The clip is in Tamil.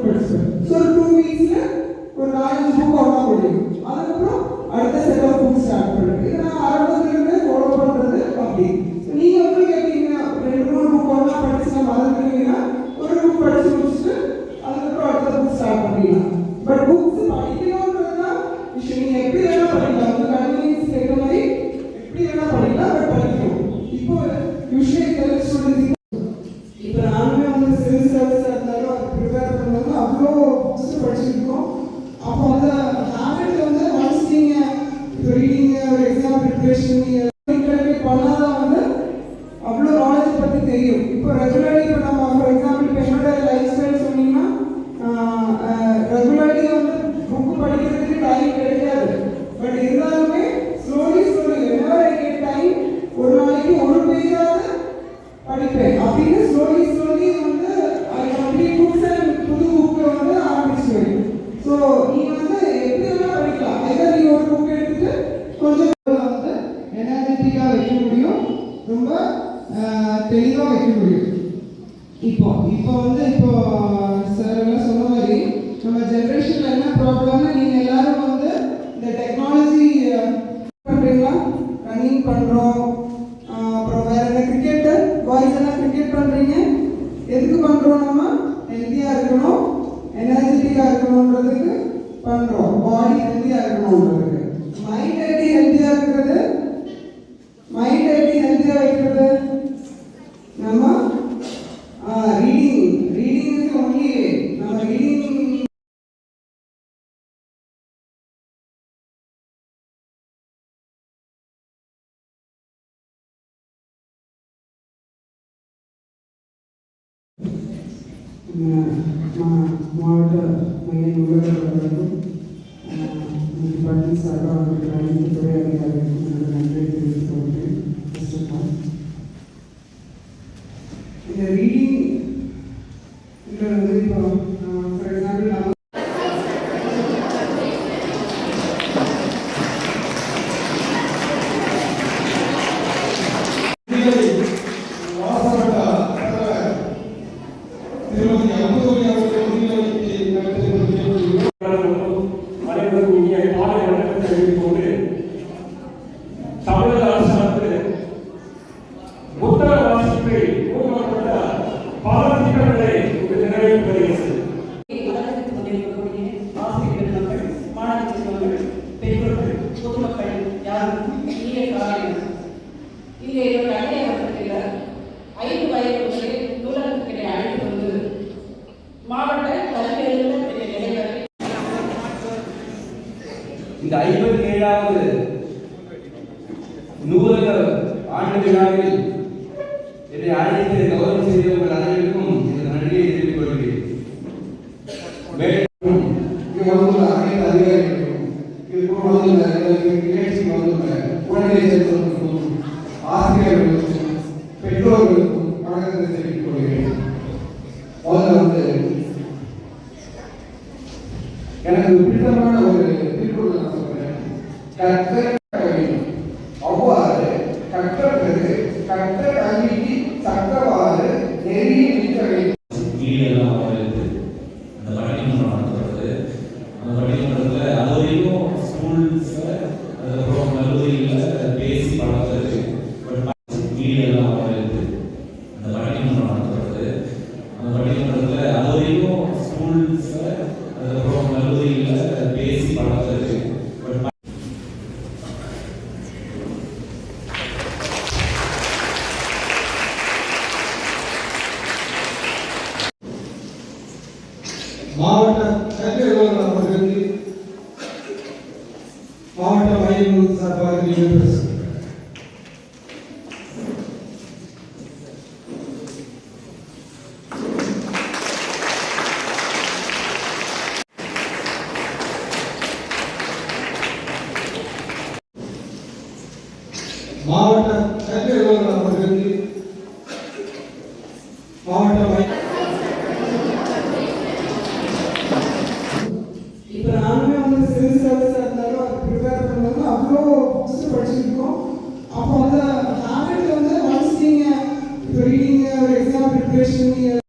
புக் படிச்சுப்பேன் ஸோ ஒரு டூ வீக்ஸில் ஒரு நாலஞ்சு புக் ஒன்றா முடியும் அதுக்கப்புறம் அடுத்த செட் ஆஃப் புக் ஸ்டார்ட் பண்ணுறது இது நான் ஆரம்பத்துலேருந்து ஃபாலோ பண்ணுறது அப்படி தெளிவாக வைக்க முடியும். இப்போ இப்போ வந்து இப்போ சார் எல்லாம் சொன்ன மாதிரி நம்ம ஜென்ரேஷன்ல என்ன ப்ராப்ளம்னா நீங்க எல்லாரும் வந்து இந்த டெக்னாலஜி பண்றீங்களா? ரன்னிங் பண்றோம். அப்புறம் வேற என்ன கிரிக்கெட் பாய்ஸ் எல்லாம் கிரிக்கெட் பண்றீங்க? எதுக்கு பண்றோம் நம்ம? ஹெல்த்தியா இருக்கணும். எனர்ஜெட்டிக்கா இருக்கணும்ன்றதுக்கு பண்றோம். பாடி ஹெல்த்தியா இருக்கணும்ன்றதுக்கு. மைண்ட் எப்படி ஹெல்த்தியா இருக்கிறது? மைண்ட் எப்படி ஹெல்த்தியா வைக்கிறது? மாவட்ட மைய நூலகர்களுக்கும் டிபார்ட்மெண்ட் சார்பாக அவர்களுக்கு அனைத்து துறை அதிகாரிகளுக்கும் ఈరోజు ఎంతో இந்த ஐம்பத்தி ஏழாவது நூலக ஆண்டு விழாவில் என்னை அழைத்து கௌரவம் செய்த உங்கள் அனைவருக்கும் இந்த நன்றியை தெரிவித்துக் கொள்கிறேன். மேலும் இங்க வந்துள்ள அனைத்து அதிகாரிகளுக்கும் இது போல வந்துள்ள இந்த நிகழ்ச்சிக்கு வந்துள்ள குழந்தை ஆசிரியர்களுக்கும் கற்க வேண்டும் அவ்வாறு கற்றது கற்ற கல்விக்கு தக்கவாறு நிற்க வேண்டும். நடத்துறது அந்த ஸ்கூல்ஸில் அதுக்கப்புறம் கல்லூரியில் பேசி பழகிறது. மாவட்ட கல்வி அலுவலர் இப்போ நானுமே வந்து சிவில் சர்வீஸாக இருந்தாலும் அது ப்ரிப்பேர் பண்ணும்போது அவ்வளோ புக்ஸ் அப்போ வந்து ஹேபிட் வந்து ஒன்ஸ் ஒரு எக்ஸாம் ப்ரிப்பரேஷன்